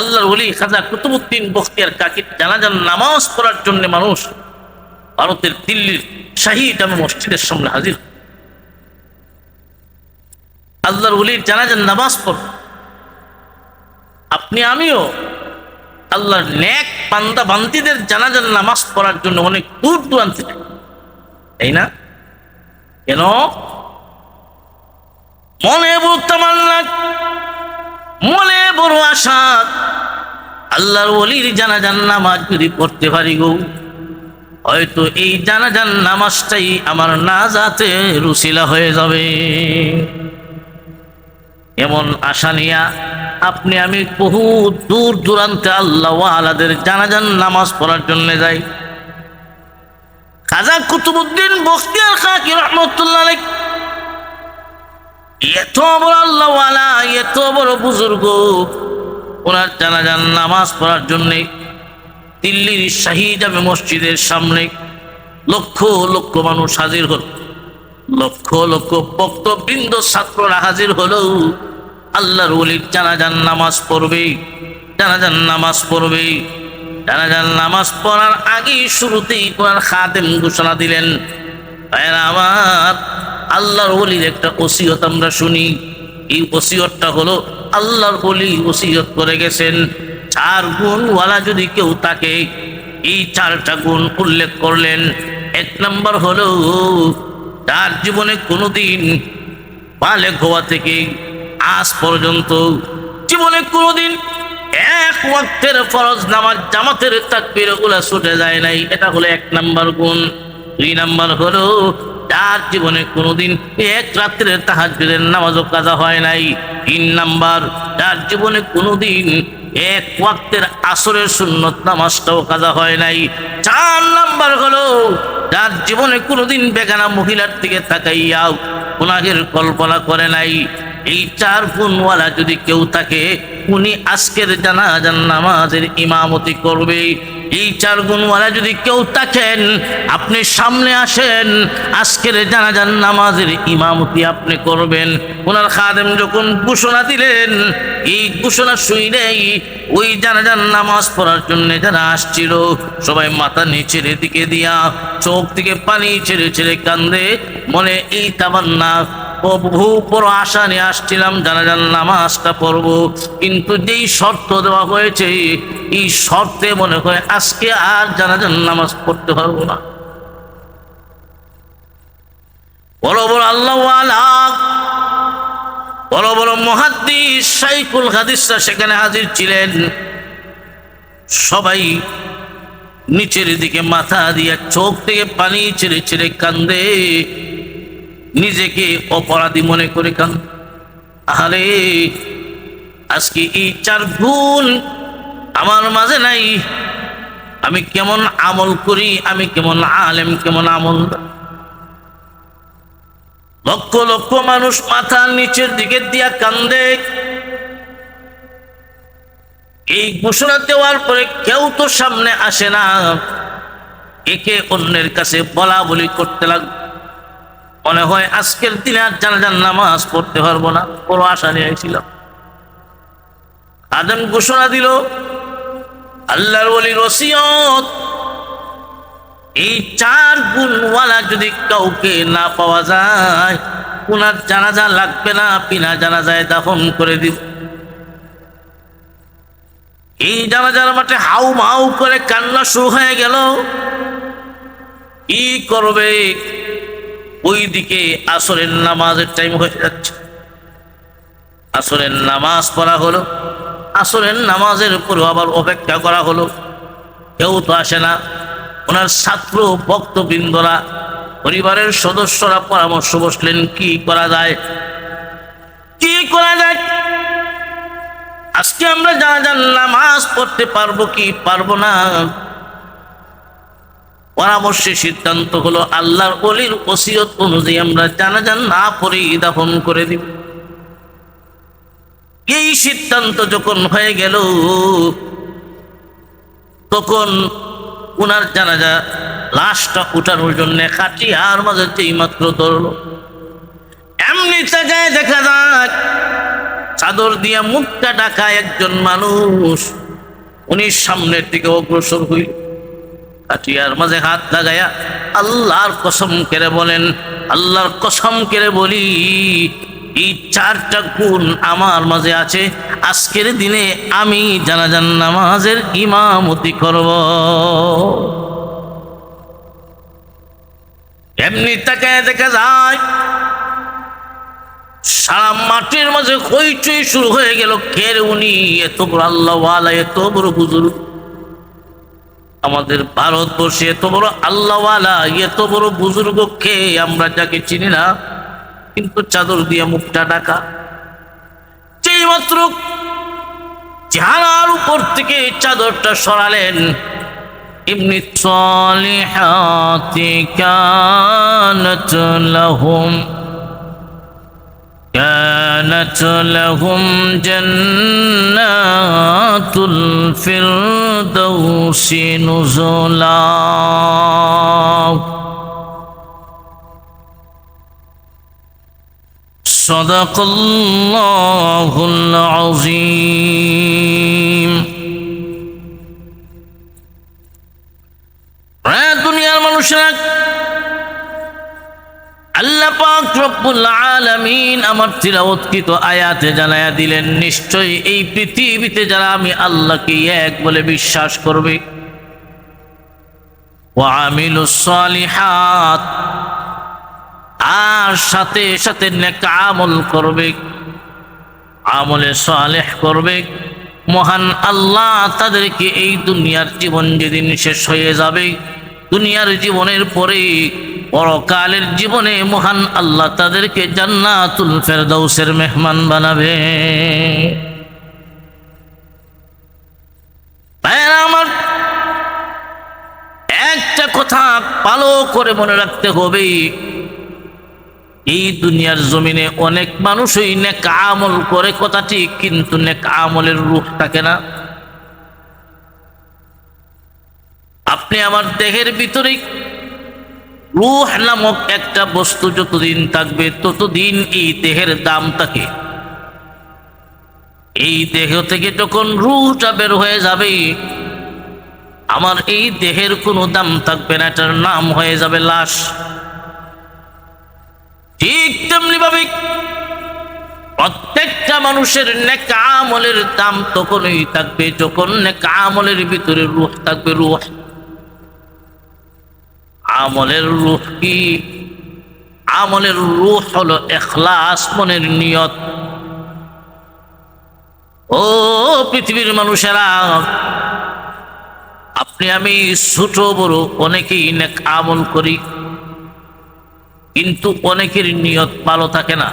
আল্লাহর ওলি খাজা কুতুবুদ্দিন বখতিয়ার কাকির জানাজান নামাজ পড়ার জন্য মানুষ ভারতের দিল্লির শাহী জামে মসজিদের সামনে হাজির। আল্লাহর ওলির জানাজান নামাজ পড়। আপনি আমিও আল্লাহর ন্যাক বান্দা বান্দিদের জানাজান নামাজ পড়ার জন্য অনেক দূর দূরান্ত তাই না? কেন? মনে বড় তামান্না মনে বড় আশা। আল্লাহর ওলির জানাজান নামাজ যদি পড়তে পারি গো, হয়তো এই জানাজান নামাজটাই আমার না যাতে রুসিলা হয়ে যাবে। এমন আশা নিয়া আপনি আমি বহু দূর দূরান্তে আল্লাহ আলাদের জানাজান নামাজ পড়ার জন্য যাই। খাজা কুতুবুদ্দিন বখতিয়ার খাকি রহমতুল্লাহ এত বড় আল্লাহ এত বড় বুজুর্গ। ওনার জানাজান নামাজ পড়ার জন্যে দিল্লির শাহী জামে মসজিদের সামনে লক্ষ লক্ষ মানুষ হাজির হল। লক্ষ লক্ষ বক্তবৃন্দ ছাত্ররা হাজির হলো। আল্লাহর ওলির জানাজান নামাজ পড়বে জানাজান নামাজ পড়বে। জানাজান নামাজ পড়ার আগেই শুরুতেই কোরআন খাদেম ঘোষণা দিলেন আমার আল্লাহর ওলির একটা ওসিয়ত আমরা শুনি। এই ওসিয়তটা হলো, আল্লাহর ওলি ওসিয়ত করে গেছেন। চার গুণওয়ালা যদি কেউ তাকে এই চারটা গুণ উল্লেখ করলেন। এক নম্বর হলো তার জীবনে কোনোদিন বালেক গোয়া থেকে আজ পর্যন্ত, জীবনে কোনোদিন এক ওয়াক্তের ফরজ নামাজ জামাতের তাকবির ওগুলা ছুটে যায় নাই। এটা হলো এক নাম্বার গুণ। দুই নাম্বার হলো তার জীবনে কোনোদিন এক রাত্রের তাহাজুদের নামাজও কাজা হয় নাই। তিন নাম্বার তার জীবনে কোনোদিন এক ওয়াক্তের আসরের সুন্নত নামাজটাও কাজা হয় নাই। চার নাম্বার হলো, যার জীবনে কোনোদিন বেগানা মহিলার দিকে তাকাইয়াও গুনাহের কল্পনা করে নাই। এই চার গুণওয়ালা যদি কেউ থাকে, উনি আজকের জানাজান নামাজের ইমামতি করবে। এই চার গুণওয়ালা যদি কেউ থাকেন, আপনি সামনে আসেন, আজকের জানাজান নামাজের ইমামতি আপনি করবেন। ওনার খাদেম যখন ঘোষণা দিলেন, এই ঘোষণা শুইলেই ওই জানাজান নামাজ পড়ার জন্য যারা আসছিল, সবাই মাথা নিচের দিকে দিয়া, চোখ থেকে পানি ছেড়ে ছেড়ে কান্দে, মনে এই তাবান্না বড় আশা নিয়ে আসছিলাম জানাজান নামাজটা পড়ব। কিন্তু যেই শর্ত দেওয়া হয়েছে, এই শর্তে মনে হয় আজকে আর জানাজান নামাজ পড়তে না। বড় বড় আল্লাহ বড় বড় সাইকুল হাদিসরা সেখানে হাজির ছিলেন। সবাই নিচের দিকে মাথা দিয়ে চোখ থেকে পানি ছেড়ে ছেড়ে কান্দে। নিজেকে অপরাধী মনে করে কান আরে আজকে এই চার গুণ আমার মাঝে নাই। আমি কেমন আমল করি, আমি কেমন আলেম, কেমন আমল লক্ষ লক্ষ মানুষ মাথা নিচের দিকে দিয়া কান্দে। এই ঘোষণা দেওয়ার পরে কেউ তো সামনে আসে না। একে অন্যের কাছে বলা বলি করতে লাগবে মনে হয় আজকের দিনে আর জানাজান নামাজ পড়তে পারব না। বড় আশা নিয়েছিলাম আদম ঘোষণা দিল, আল্লাহর বলি ওসিয়ত, এই চার গুণওয়ালা যদি কাউকে না পাওয়া যায় ওনার জানাজা লাগবে না, বিনা জানাজায় দাফন করে দিব। এই জানাজার মাঠে হাউ মাউ করে কান্না শুরু হয়ে গেল। কি করবে? ওইদিকে আসরের নামাজের টাইম হয়ে যাচ্ছে। আসরের নামাজ পড়া হলো, আসরের নামাজের উপরও আবার অপেক্ষা করা হলো। কেউ তো আসে না। ওনার ছাত্র ভক্তবৃন্দরা, পরিবারের সদস্যরা পরামর্শ বসলেন, কি করা যায়? কি করা যায়? আজকে আমরা জানা যান নামাজ পড়তে পারব কি পারব না? পরামর্শে সিদ্ধান্ত হলো, আল্লাহর অলির ওসিয়ত অনুযায়ী আমরা জানাজান না পড়েই দাফন করে দিব। এই সিদ্ধান্ত যখন হয়ে গেল, তখন ওনার জানাজা লাশটা উঠানোর জন্য কাটি আর মাঝে যেই মাত্র ধরলো। এমনি জায়গায় দেখা যাক চাদর দিয়া মুখটা ঢাকা একজন মানুষ উনি সামনের দিকে অগ্রসর হইল। কাটিয়ার মাঝে হাত লাগাইয়া আল্লাহর কসম কেড়ে বলেন, আল্লাহর কসম কেড়ে বলি, এই চারটা গুণ আমার মাঝে আছে, আজকের দিনে আমি জানাজান নামাজের ইমামতি করব। এমনি তাকে দেখা যায়, সারা মাটির মাঝে হইচই শুরু হয়ে গেল, কের উনি এত বড় আল্লাহওয়ালা, এত বড় বুজুর্গ। আমাদের ভারতবর্ষে এত বড় আল্লাহওয়ালা, এত বড় বুজুর্গ কে আমরা যাকে চিনি না, কিন্তু চাদর দিয়ে মুখটা ডাকা যেই মাত্র চেহারার উপর থেকে চাদরটা সরালেন, ইবনি সলিহাতি কানাত লাহুম। كانت لهم جنات الفردوس نزلا. صدق الله العظيم. রব্বুল আলামিন আমার তিলাওয়াতকৃত আয়াতে জানায়া দিলেন, নিশ্চয়ই এই পৃথিবীতে যারা আমি আল্লাহকে এক বলে বিশ্বাস করবে। আর সাথে সাথে আমল করবে, আমলে সালেহ করবে। মহান আল্লাহ তাদেরকে এই দুনিয়ার জীবন যেদিন শেষ হয়ে যাবে, দুনিয়ার জীবনের পরে পরকালের জীবনে মহান আল্লাহ তাদেরকে জান্নাতুল ফেরদৌসের মেহমান বানাবে। আমার, একটা কথা ভালো করে মনে রাখতে হবে। এই দুনিয়ার জমিনে অনেক মানুষই নেক আমল করে, কথা ঠিক, কিন্তু নেক আমলের রূপ থাকে না। আপনি আমার দেহের ভিতরে রুহ নামক একটা বস্তু যতদিন থাকবে, ততদিন এই দেহের দাম থাকে। এই দেহ থেকে যখন রুহটা বের হয়ে যাবে, আমার এই দেহের কোনো দাম থাকবে না, এটার নাম হয়ে যাবে লাশ। ঠিক তেমনি ভাবে প্রত্যেকটা মানুষের নেক আমলের দাম তখনই থাকবে, যখন নেক আমলের ভিতরে রুহ থাকবে, রুহ আমলের রুহ। কি আমলের রুহ হলো এখলাস, মনের নিয়ত। ও পৃথিবীর মানুষেরা, আপনি আমি ছোট বড় অনেকেই নেক আমল করি, কিন্তু অনেকের নিয়ত ভালো থাকে না।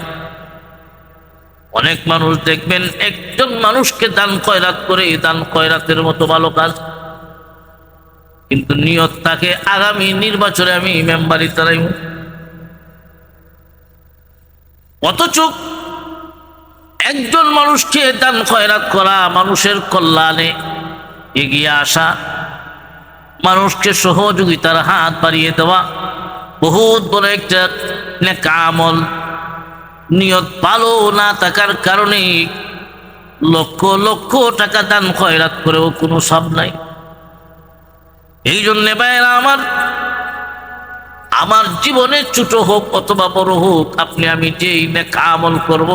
অনেক মানুষ দেখবেন, একজন মানুষকে দান কয়রাত করে, দান কয়রাতের মতো ভালো কাজ কিন্তু নিয়ত তাকে আগামী নির্বাচনে আমি মেম্বারি তারাই অথচ একজন মানুষকে দান, খয়রাত করা মানুষের কল্যাণে এগিয়ে আসা, মানুষকে সহযোগিতার হাত বাড়িয়ে দেওয়া, বহুত বড় একটা আমল। নিয়ত ভালো না থাকার কারণে লক্ষ লক্ষ টাকা দান, খয়রাত করেও কোনো সব নাই। এই জন্যে ভাইয়েরা আমার আমার জীবনে ছোট হোক অথবা বড় হোক, আপনি আমি যেই নেকা আমল করব,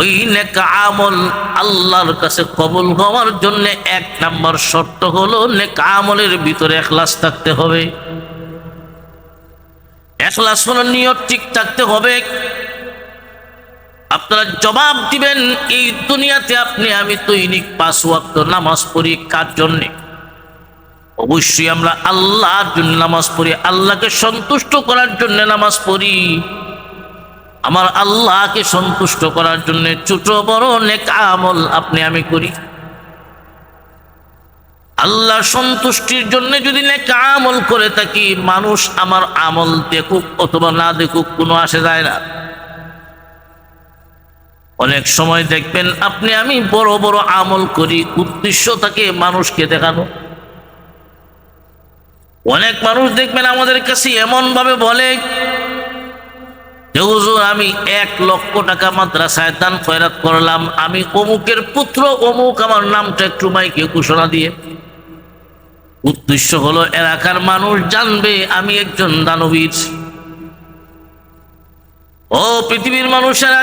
ওই নেকা আমল আল্লাহর কাছে কবল হওয়ার জন্য এক নাম্বার শর্ত হলো, নেকা আমলের ভিতরে এখলাস থাকতে হবে। এখলাস হলো নিয়ত ঠিক থাকতে হবে। আপনারা জবাব দিবেন, এই দুনিয়াতে আপনি আমি দৈনিক পাঁচ ওয়াক্ত নামাজ পড়ি কার জন্যে? অবশ্যই আমরা আল্লাহর জন্য নামাজ পড়ি, আল্লাহকে সন্তুষ্ট করার জন্য নামাজ পড়ি। আমার আল্লাহকে সন্তুষ্ট করার জন্য ছোট বড় নেক আমল আপনি আমি করি। আল্লাহ সন্তুষ্টির জন্য যদি নেক আমল করে থাকি, মানুষ আমার আমল দেখুক অথবা না দেখুক, কোনো আসে যায় না। অনেক সময় দেখবেন, আপনি আমি বড় বড় আমল করি, উদ্দেশ্য থাকে মানুষকে দেখানো। অনেক মানুষ দেখবেন আমাদের কাছে এমন ভাবে বলে আমি এক লক্ষ টাকা মাদ্রাসায় দান খয়রাত করলাম। আমি অমুকের পুত্র, অমুক আমার নামটা একটু মাইকে ঘোষণা দিয়ে। উদ্দেশ্য হলো, এলাকার মানুষ জানবে, আমি একজন দানবীর। ও পৃথিবীর মানুষেরা,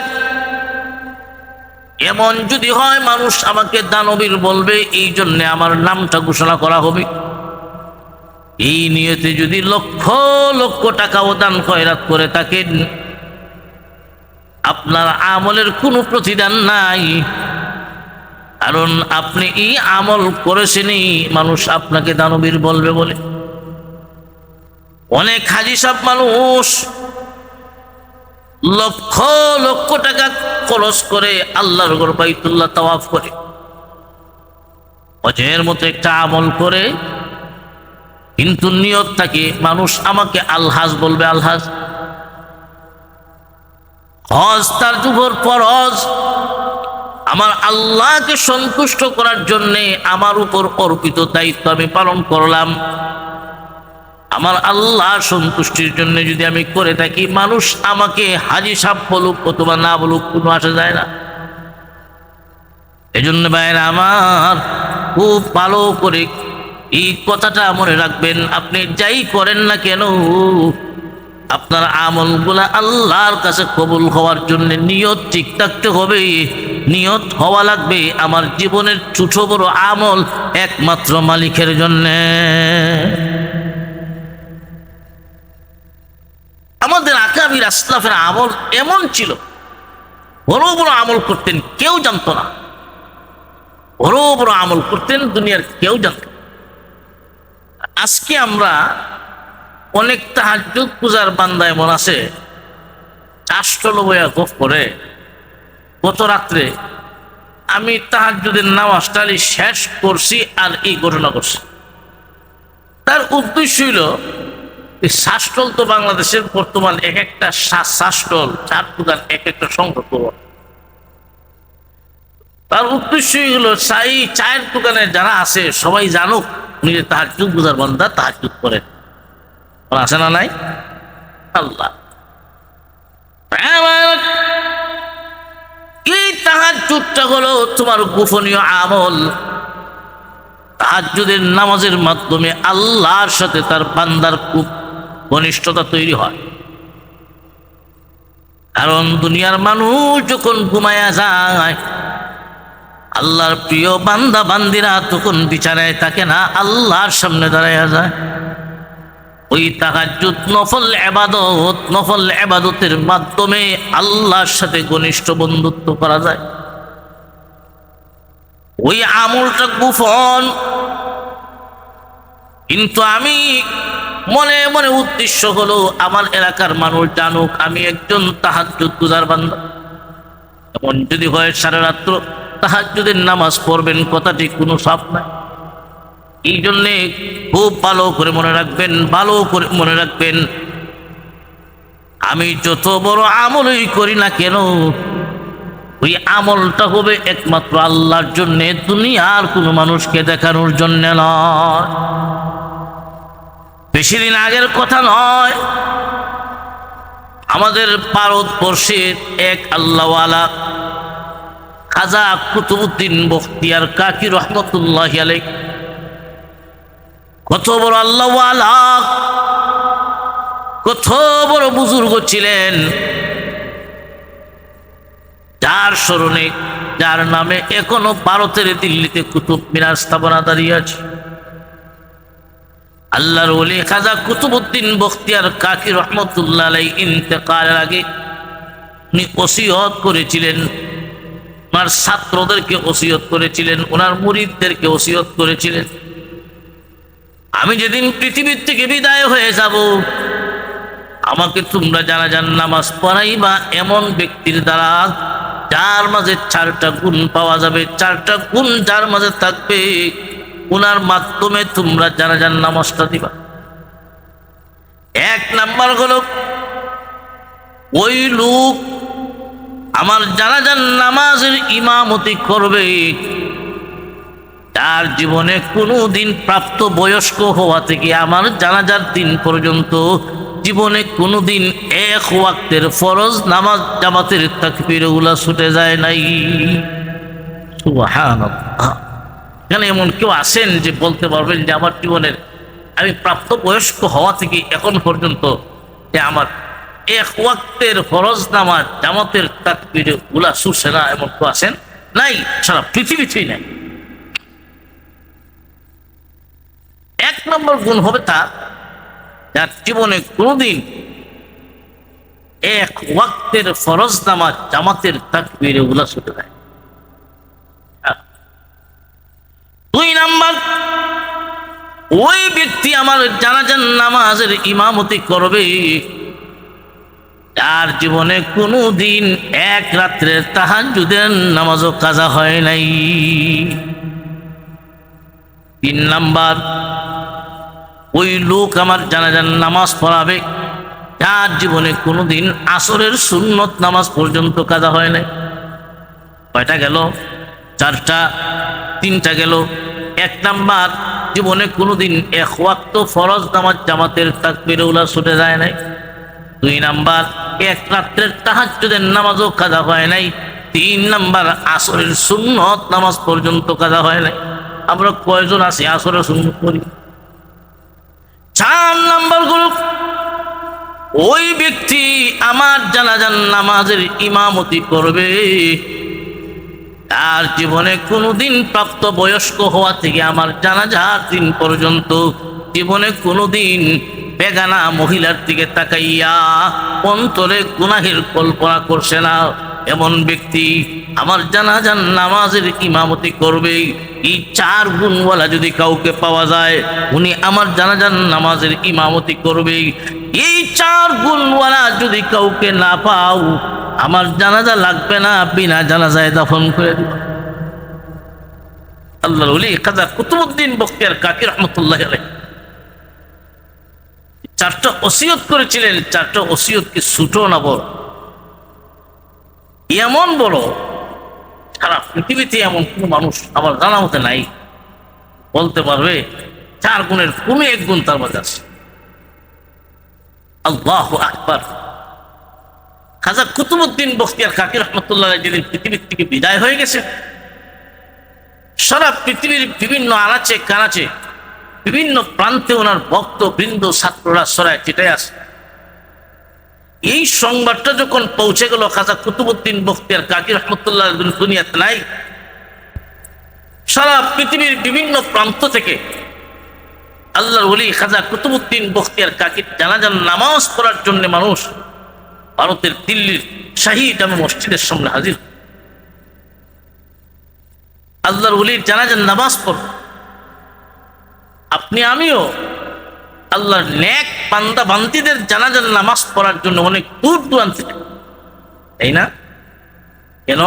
এমন যদি হয়, মানুষ আমাকে দানবীর বলবে এই জন্য আমার নামটা ঘোষণা করা হবে। এই নিয়তে যদি লক্ষ লক্ষ টাকাও দান খয়রাত করে থাকেন, আপনার আমলের কোনো প্রতিদান নাই। কারণ আপনি এই আমল করেছেনই, মানুষ আপনাকে দানবীর বলবে বলে। অনেক হাজি সব মানুষ লক্ষ লক্ষ টাকা খরচ করে আল্লাহর ঘর বাইতুল্লাহ তাওয়াফ করে। অজয়ের মতো একটা আমল করে কিন্তু নিয়ত থাকে, মানুষ আমাকে আলহাজ বলবে আলহাজ। হজ তার যুগর ফরজ আমার আল্লাহকে সন্তুষ্ট করার জন্যে আমার উপর অর্পিত দায়িত্ব আমি পালন করলাম। আমার আল্লাহ সন্তুষ্টির জন্য যদি আমি করে থাকি, মানুষ আমাকে হাজি সাপ বলুক অথবা না বলুক, কোনো আসা যায় না। এজন্য ভাইয়েরা আমার খুব ভালো করে এই কথাটা মনে রাখবেন, আপনি যাই করেন না কেন, আপনার আমলগুলা আল্লাহর কাছে কবুল হওয়ার জন্য নিয়ত ঠিক থাকতে হবে, নিয়ত হওয়া লাগবে। আমার জীবনের ছোট বড় আমল একমাত্র মালিকের জন্যে। আমাদের আকাবির আসলাফের আমল এমন ছিল, বড় বড় আমল করতেন, কেউ জানতো না। বড় বড় আমল করতেন, দুনিয়ার কেউ জানত। আজকে আমরা অনেক তাহাজুদ পূজার বান্দা এমন আছে। চাষটল বইয়া গপ করে গত রাত্রে আমি তাহাজুদের নামাজটালি শেষ করছি আর এই ঘটনা করছি। তার উদ্দেশ্য হইল শাসটল তো বাংলাদেশের বর্তমান এক একটা শাসটল চার দোকান এক একটা সংখ্যক তার উদ্দেশ্যই হলো চাই চায়ের দোকানে যারা আছে, সবাই জানুক তাহার যুগ বুঝার বান্ধা যুগ করেন আছে না নাই? আল্লাহ। এই তাহার যুগটা হলো তোমার গোপনীয় আমল? তাহাজ্জুদের নামাজের মাধ্যমে আল্লাহর সাথে তার বান্দার খুব ঘনিষ্ঠতা তৈরি হয়। কারণ দুনিয়ার মানুষ যখন ঘুমায়া যায় আল্লাহর প্রিয় বান্দা, বান্দিরা তখন বিচারায় থাকে না, আল্লাহর সামনে দাঁড়ায়া যায়। ওই তাহাজ্জুদ নফল এবাদত, নফল এবাদতের মাধ্যমে আল্লাহর সাথে ঘনিষ্ঠ বন্ধুত্ব করা যায়। ওই আমলটা গুফন কিন্তু আমি মনে মনে উদ্দেশ্য হলো, আমার এলাকার মানুষ জানুক, আমি একজন তাহাজ্জুদ গুজার বান্দা। এমন যদি হয় সারা রাত্র তাহাজ্জুদের নামাজ পড়বেন, কথাটি কোনো সাপ নাই। এই জন্যে খুব ভালো করে মনে রাখবেন, ভালো করে মনে রাখবেন, আমি যত বড় আমলই করি না কেন, ওই আমলটা হবে একমাত্র আল্লাহর জন্য, দুনিয়ার কোনো মানুষকে দেখানোর জন্য নয় বেশি দিন আগের কথা নয়, আমাদের ভারতবর্ষের এক আল্লাহওয়ালা খাজা কুতুবুদ্দিন বখতিয়ার কাকি রহমতুল্লাহ আলাই কত বড় আল্লাহ কত বড় বুজুর্গ ছিলেন। যার স্মরণে, যার নামে এখনও ভারতের দিল্লিতে কুতুব মিনার স্থাপনা দাঁড়িয়ে আছে। আল্লাহর ওলি খাজা কুতুবুদ্দিন বখতিয়ার কাকি রহমতুল্লাহ আলাই ইন্তেকালের আগে উনি ওসিয়ত করেছিলেন। ওনার ছাত্রদেরকে ওসিয়ত করেছিলেন, ওনার মুরিদদেরকে ওসিয়ত করেছিলেন। আমি যেদিন পৃথিবীর থেকে বিদায় হয়ে যাব, আমাকে তোমরা জানা যান নামাজ পড়াই বা এমন ব্যক্তির দ্বারা যার মাঝে চারটা গুণ পাওয়া যাবে, চারটা গুণ যার মাঝে থাকবে ওনার মাধ্যমে তোমরা জানা যান নামাজটা দিবা। এক নাম্বার হলো, ওই লোক আমার জানা যান নামাজের ইমামতি করবে। তার জীবনে কোনো দিন প্রাপ্ত বয়স্ক হওয়া থেকে আমার জানাজার দিন পর্যন্ত জীবনে কোনো দিন এক ওয়াক্তের ফরজ নামাজ জামাতের তাকবীর উলা ছুটে যায় নাই। এখানে এমন কেউ আছেন যে বলতে পারবেন যে আমার জীবনের আমি প্রাপ্ত বয়স্ক হওয়া থেকে এখন পর্যন্ত যে আমার এক ওয়াক্তের ফরজ নামাজ, জামাতের তাকবীর উলা ছুটছে না এমন কেউ আছেন নাই, সারা পৃথিবীতেই নাই। এক নম্বর গুণ হবে তার যার জীবনে কোনোদিন এক ওয়াক্তের ফরজ নামাজ, জামাতের তাকবীরে উলা ছুটে আর দুই নাম্বার, ওই ব্যক্তি আমার জানাজান নামাজের ইমামতি করবে। তার জীবনে কোনো দিন এক রাত্রের তাহাজুদের নামাজও কাজা হয় নাই। তিন নাম্বার, ওই লোক আমার জানাজান নামাজ পড়াবে, তার জীবনে কোনোদিন আসরের সুন্নত নামাজ পর্যন্ত কাজা হয় নাই। কয়টা গেল? চারটা, তিনটা গেল। এক নাম্বার, জীবনে কোনোদিন এক ওয়াক্ত ফরজ নামাজ জামাতের তাকবির উলা ছুটে যায় নাই। দুই নাম্বার, এক রাত্রের তাহাজ্জুদের নামাজও কাজা হয় নাই। তিন নাম্বার, আসরের সুন্নত নামাজ পর্যন্ত কাজা হয় নাই। আমরা কয়জন আছি আসরের সুন্নত করি চার নাম্বার গ্রুপ। ওই ব্যক্তি আমার জানাজান নামাজের ইমামতি করবে। তার জীবনে কোনোদিন প্রাপ্ত বয়স্ক হওয়া থেকে আমার জানাজার দিন পর্যন্ত জীবনে কোনোদিন বেগানা মহিলার দিকে তাকাইয়া অন্তরে গুনাহের কল্পনা করছে না। এমন ব্যক্তি আমার জানাজান নামাজের ইমামতি করবে। এই চার গুণওয়ালা যদি কাউকে পাওয়া যায়, উনি আমার জানাজান নামাজের ইমামতি করবে। এই চার গুণওয়ালা যদি কাউকে না পাও, আমার জানাজা লাগবে না, বিনা জানাজায় দাফন করে দিব। আল্লাহর ওলি কাজা কুতুবুদ্দিন বক্তিয়ার কাকির রহমতুল্লাহ আলাইহি। চারটা ওসিয়ত করেছিলেন, চারটা ওসিয়ত কি ছুটো না বড়। এমন বড়, সারা পৃথিবীতে এমন কোন মানুষ আমার জানা হতে নাই। বলতে পারবে, চার গুণের কোন এক গুণ তার মাঝে আছে। আল্লাহ আকবার। খাজা কুতুবুদ্দিন বখতিয়ার কাকির রহমতুল্লাহ যেদিন পৃথিবীর থেকে বিদায় হয়ে গেছে, সারা পৃথিবীর বিভিন্ন আনাচে কানাচে বিভিন্ন প্রান্তে ওনার ভক্ত, বৃন্দ, ছাত্ররা সরায় চিটাই আছে এই সংবাদটা যখন পৌঁছে গেল, খাজা কুতুবুদ্দিন বখতিয়ার কাকি রহমতুল্লাহ দুনিয়াতে নাই। সারা পৃথিবীর বিভিন্ন প্রান্ত থেকে আল্লাহর ওলি খাজা কুতুবুদ্দিন বখতিয়ার কাকির জানাজান নামাজ পড়ার জন্য মানুষ ভারতের দিল্লির শাহী জামে মসজিদের সামনে হাজির। আল্লাহর ওলির জানাজান নামাজ পড় আপনি আমিও আল্লাহর ন্যাক বান্দা বান্দিদের জানাজান নামাজ পড়ার জন্য অনেক দূর দূরান্ত তাই না? কেন?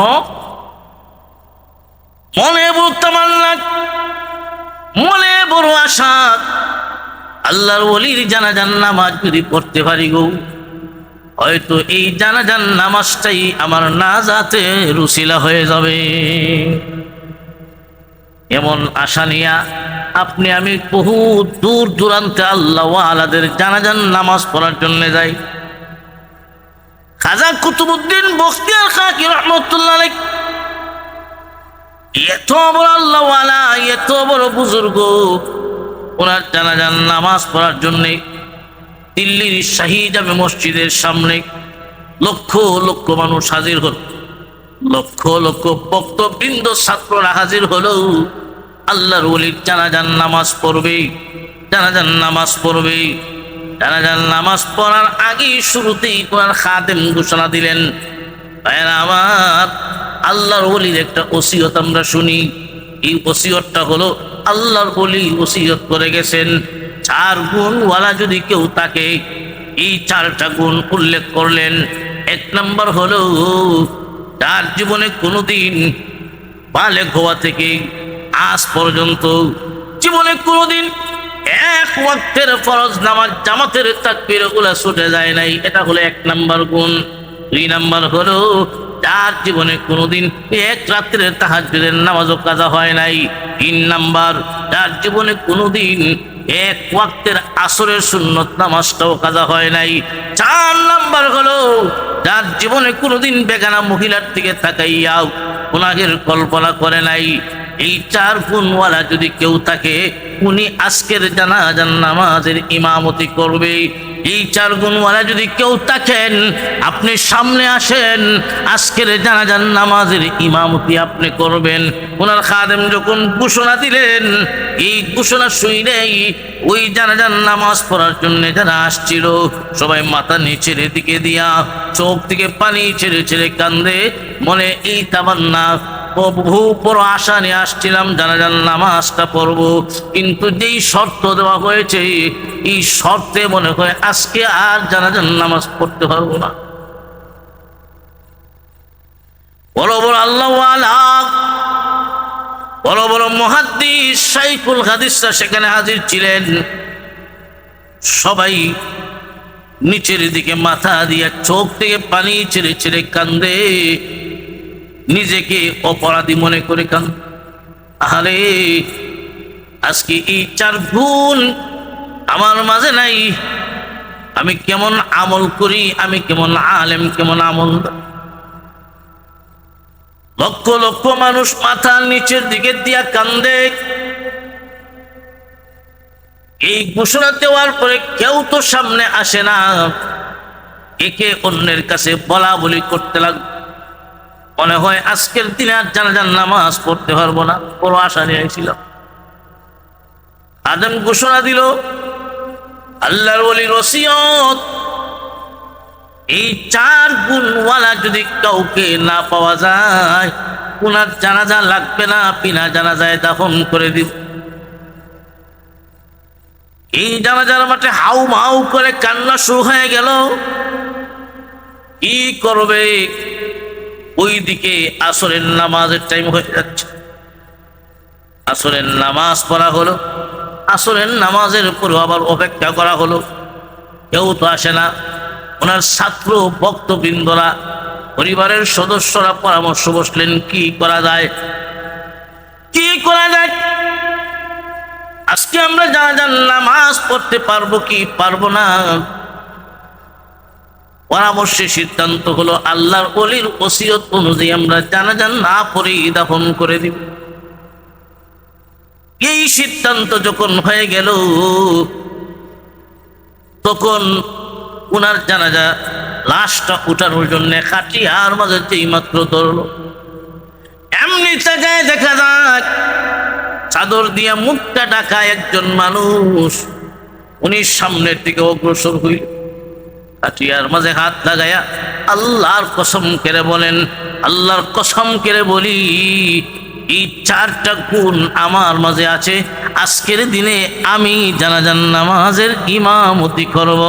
মনে বড় তামান্না, মনে বড় আশা। আল্লাহর ওলির জানাজান নামাজ যদি পড়তে পারি গো, হয়তো এই জানাজান নামাজটাই আমার না যাতে রুসিলা হয়ে যাবে। এমন আশা নিয়া আপনি আমি বহু দূর দূরান্তে আল্লাহ আলাদের জানাজান নামাজ পড়ার জন্য যাই। খাজা কুতুবুদ্দিন বখতিয়ার খাকি রহমতুল্লাহ এত বড় আল্লাহ আলা এত বড় বুজুর্গ, ওনার জানাজান নামাজ পড়ার জন্যে দিল্লির শাহী জামে মসজিদের সামনে লক্ষ লক্ষ মানুষ হাজির হল লক্ষ লক্ষ বক্তবৃন্দ ছাত্ররা হাজির হলো আল্লাহর ওলির জানাজান নামাজ পড়বে জানাজান নামাজ পড়বে। জানাজান নামাজ পড়ার আগেই শুরুতেই কোরআন খাদেম ঘোষণা দিলেন আমার, আল্লাহর ওলির একটা ওসিয়ত আমরা শুনি। এই ওসিয়তটা হলো আল্লাহর ওলি ওসিয়ত করে গেছেন। চার গুণওয়ালা যদি কেউ তাকে এই চারটা গুণ উল্লেখ করলেন, এক নম্বর হলো তার জীবনে কোনোদিন বালে গোয়া থেকে আজ পর্যন্ত জীবনে কোনোদিন এক ওয়াক্তের ফরজ নামাজ জামাতের তাকবীরগুলা ছুটে যায় নাই। এটা হলো এক নাম্বার গুণ। দুই নাম্বার হলো তার জীবনে কোনোদিন এক রাত্রের তাহাজ্জুদের নামাজও কাজা হয় নাই। তিন নাম্বার, তার জীবনে কোনোদিন এক ওয়াক্তের আসরের সুন্নত নামাজটাও কাজা হয় নাই। চার নাম্বার হলো যার জীবনে কোনোদিন বেগানা মহিলার দিকে তাকাইয়াও ওনাগের কল্পনা করে নাই। এই চার গুণওয়ালা যদি কেউ থাকে উনি আজকের জানাজান নামাজের ইমামতি করবে। এই চার গুণওয়ালা যদি কেউ থাকেন, আপনি সামনে আসেন, আজকের জানাজান নামাজের ইমামতি আপনি করবেন। ওনার খাদেম যখন ঘোষণা দিলেন, এই ঘোষণা শুনেই ওই জানাজান নামাজ পড়ার জন্য যারা আসছিল, সবাই মাথা নিচের দিকে দিয়া, চোখ থেকে পানি ছেড়ে ছেড়ে কান্দে, মনে এই তামান্না আশা নিয়ে আসছিলাম জানাজান নামাজটা কিন্তু যেই শর্ত দেওয়া হয়েছে, এই শর্তে মনে হয় আজকে আর জানাজান নামাজ পড়তে পারব না। বড় বড় আল্লাহ বড় বড় হাদিসরা সেখানে হাজির ছিলেন। সবাই নিচের দিকে মাথা দিয়ে চোখ থেকে পানি ছেড়ে ছেড়ে কান্দে। নিজেকে অপরাধী মনে করে কান। আরে আজকে এই চার গুণ আমার মাঝে নাই। আমি কেমন আমল করি, আমি কেমন আলেম, কেমন আমল। লক্ষ লক্ষ মানুষ মাথার নিচের দিকে দিয়া কান্দে। এই ঘোষণা দেওয়ার পরে কেউ তো সামনে আসে না। একে অন্যের কাছে বলা বলি করতে লাগবে। মনে হয় আজকের দিনে আর জানাজান নামাজ পড়তে পারব না, বড় আশা নিয়ে ছিল আদম ঘোষণা দিল, আল্লাহর বলি রসিয়ত এই চার গুণওয়ালা যদি কাউকে না পাওয়া যায় ওনার জানাজা লাগবে না পিনা জানাজায় দাফন করে দিব। এই জানাজার মাঠে হাউ মাউ করে কান্না শুরু হয়ে গেল। কি করবে? ওই দিকে আসরের নামাজের টাইম হয়ে যাচ্ছে। আসরের নামাজ পড়া হলো, আসরের নামাজের উপর আবার অপেক্ষা করা হলো। কেউ তো আসে না। ওনার ছাত্র ভক্তবৃন্দরা, পরিবারের সদস্যরা পরামর্শ বসলেন, কি করা যায়? কি করা যায়? আজকে আমরা জানা যান নামাজ পড়তে পারব কি পারব না? পরামর্শে সিদ্ধান্ত হলো, আল্লাহর অলির ওসিয়ত অনুযায়ী আমরা জানাজান না পড়েই দাফন করে দিব। এই সিদ্ধান্ত যখন হয়ে গেল, তখন উনার জানাজা লাশটা উঠানোর জন্য আর মাঝে যেই মাত্র ধরলো। এমনি জায়গায় দেখা যাক, চাদর দিয়ে মুখটা ডাকা একজন মানুষ উনি সামনের দিকে অগ্রসর হইল। কাটিয়ার মাঝে হাত লাগায়া আল্লাহর কসম কেড়ে বলেন, আল্লাহর কসম কেড়ে বলি, এই চারটা গুণ আমার মাঝে আছে। আজকের দিনে আমি জানাজান নামাজের ইমামতি করব।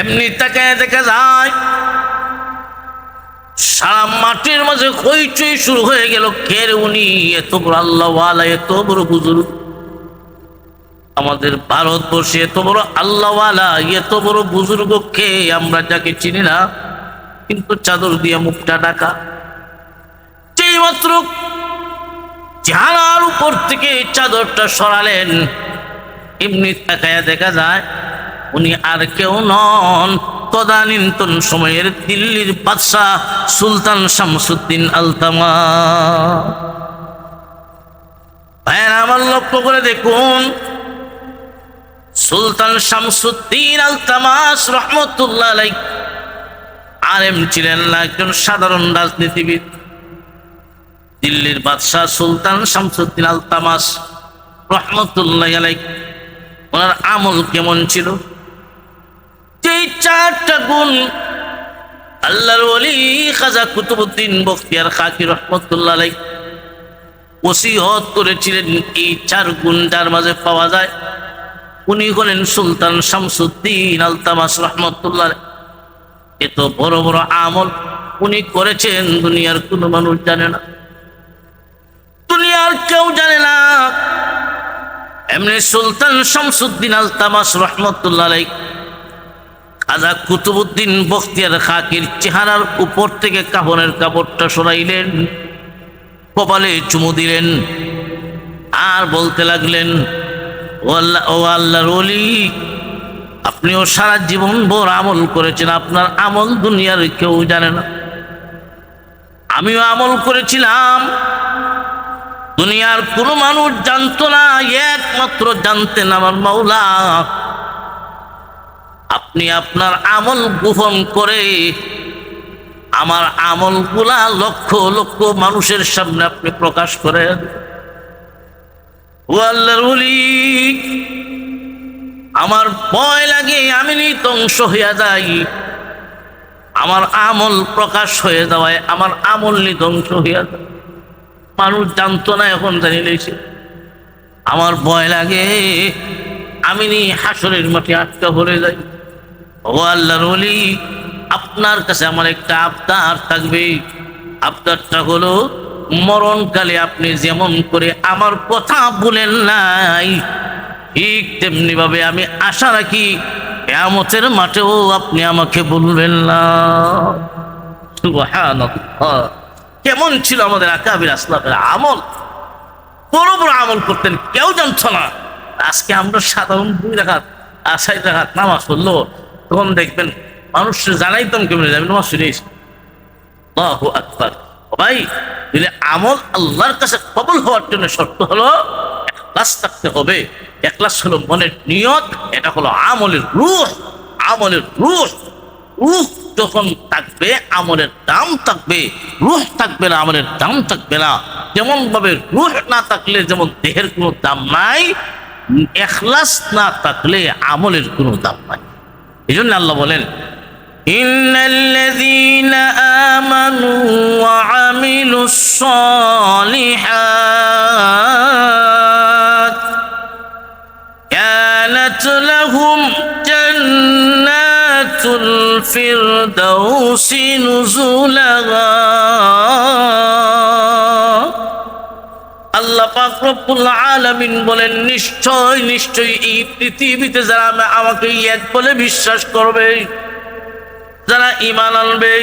এমনি তাকে দেখা যায়, সারা মাটির মাঝে হইচই শুরু হয়ে গেল। কের উনি? এত বড় আল্লাহওয়ালা এত বড় বুজুর্গ? আমাদের ভারতবর্ষে এত বড় আল্লাহওয়ালা, এত বড় বুজুর্গ কে আমরা যাকে চিনি না, কিন্তু চাদর দিয়ে মুখটা ডাকা যেই মাত্র চেহারার উপর থেকে চাদরটা সরালেন, এমনি তাকায়া দেখা যায়, উনি আর কেউ নন। তদানীন্তন সময়ের দিল্লির বাদশাহ সুলতান শামসুদ্দিন আলতামা। ভাইয়ের, আমার লক্ষ্য করে দেখুন সুলতান শামসুদ্দিন আলতামাস রহমতুল্লাহ আলাই আলেম ছিলেন না একজন সাধারণ রাজনীতিবিদ। দিল্লির বাদশাহ সুলতান শামসুদ্দিন আলতামাস রহমতুল্লাহ আলাই ওনার আমল কেমন ছিল? যেই চারটা গুণ আল্লাহর ওলি খাজা কুতুবুদ্দিন বখতিয়ার খাকি রহমতুল্লাহ আলাই ওসিহত করেছিলেন, এই চার গুণ যার মাঝে পাওয়া যায় উনি হলেন সুলতান শামসুদ্দিন আলতামাস রহমতুল্লাহ। এত বড় বড় আমল উনি করেছেন, দুনিয়ার কোনো মানুষ জানে না। দুনিয়ার কেউ জানে না। এমনি সুলতান শামসুদ্দিন আলতামাস রহমতুল্লাহ খাজা কুতুবুদ্দিন বখতিয়ার খাকির চেহারার উপর থেকে কাপড়ের কাপড়টা সরাইলেন, কপালে চুমু দিলেন, আর বলতে লাগলেন ও আল্লাহ, ও আল্লাহর আপনিও সারা জীবন ভোর আমল করেছেন, আপনার আমল দুনিয়ার কেউ জানে না। আমিও আমল করেছিলাম, দুনিয়ার কোনো মানুষ জানতো না, একমাত্র জানতেন আমার মাওলা। আপনি আপনার আমল গোপন করে, আমার আমলগুলা লক্ষ লক্ষ মানুষের সামনে আপনি প্রকাশ করেন। আমার ভয় লাগে, আমি ধ্বংস হইয়া যাই। আমার আমল প্রকাশ হয়ে যাওয়ায়, আমার আমল ধ্বংস হইয়া যায়। মানুষ জানতো না, এখন জানি লেছে আমার ভয় লাগে, আমি নি হাসরের মাঠে আটকা ভরে যাই। ও আল্লাহর ওলি, আপনার কাছে আমার একটা আবদার থাকবে। আবদারটা হলো মরণকালে আপনি যেমন করে আমার কথা বলেন নাই, ঠিক তেমনি ভাবে আমি আশা রাখি কেয়ামতের মাঠেও আপনি আমাকে বলবেন না। কেমন ছিল আমাদের আকাবির আসলামের আমল? বড় বড় আমল করতেন, কেউ জানতো না। আজকে আমরা সাধারণ দুই রাখাত আশাই রাখাত নামাজ পড়ল। তখন দেখবেন মানুষ জানাইতাম কেমন যাবে? নামাজ শুনেছি আকবার। ভাই দিলে আমল আল্লাহর কাছে কবল হওয়ার জন্য শর্ত হলো একলাস থাকতে হবে। একলাস হলো মনের নিয়ত, এটা হলো আমলের রূহ। আমলের রূহ রূহ যখন থাকবে, আমলের দাম থাকবে। রুহ থাকবে না, আমলের দাম থাকবে না। যেমন ভাবে রুহ না থাকলে যেমন দেহের কোনো দাম নাই, এখলাস না থাকলে আমলের কোনো দাম নাই। এই জন্য আল্লাহ বলেন إن الذين آمنوا وعملوا الصالحات كانت لهم جنات الفردوس نزلا আল্লাহ পাক রব্বুল আলামিন বলেন নিশ্চয় নিশ্চয় এই পৃথিবীতে যারা আমা- আমাকে এক বলে বিশ্বাস করবে যারা ইমান আনবে,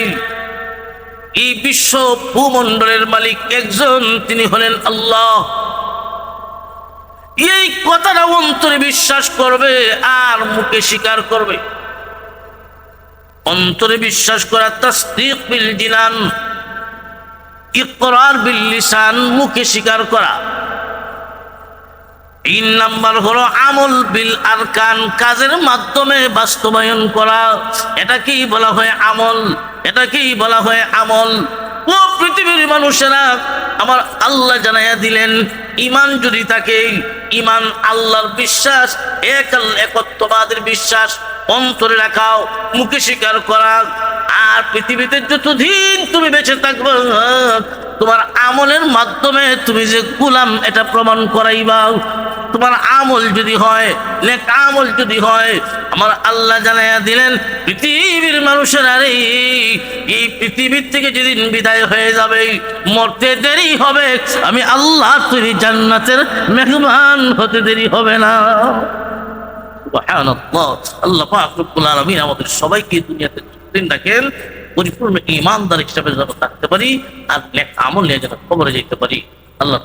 এই বিশ্ব ভূমণ্ডলের মালিক একজন, তিনি হলেন আল্লাহ। এই কথাটা অন্তরে বিশ্বাস করবে আর মুখে স্বীকার করবে। অন্তরে বিশ্বাস করা তাসদিক বিল ইকরার বিল মুখে স্বীকার করা। তিন নাম্বার হলো আমল বিল আরকান, কাজের মাধ্যমে বাস্তবায়ন করা। এটাকেই বলা হয় আমল? এটাকেই বলা হয় আমল? ও পৃথিবীর মানুষেরা, আমার আল্লাহ জানাইয়া দিলেন ইমান যদি থাকে ইমান আল্লাহর বিশ্বাস, এক একত্ববাদের বিশ্বাস, অন্তরে রাখাও, মুখে স্বীকার করা। আর পৃথিবীতে যতদিন তুমি বেঁচে থাকবে, তোমার আমলের মাধ্যমে তুমি যে গুলাম, এটা প্রমাণ করাইবা তোমার আমল যদি হয়, নেক আমল যদি হয়, আমার আল্লাহ জানাইয়া দিলেন, পৃথিবীর মানুষের আরে, এই পৃথিবীর থেকে যেদিন বিদায় হয়ে যাবে, মরতে দেরি হবে, আমি আল্লাহ তৈরি জান্নাতের মেহমান হতে দেরি হবে না। আল্লাহ পাক রব্বুল আলামিন আমাদের সবাইকে পরিপূর্ণ ইমানদার হিসাবে যেন থাকতে পারি, আর নেক আমল নিয়ে যেন খবরে যেতে পারি। আল্লাহ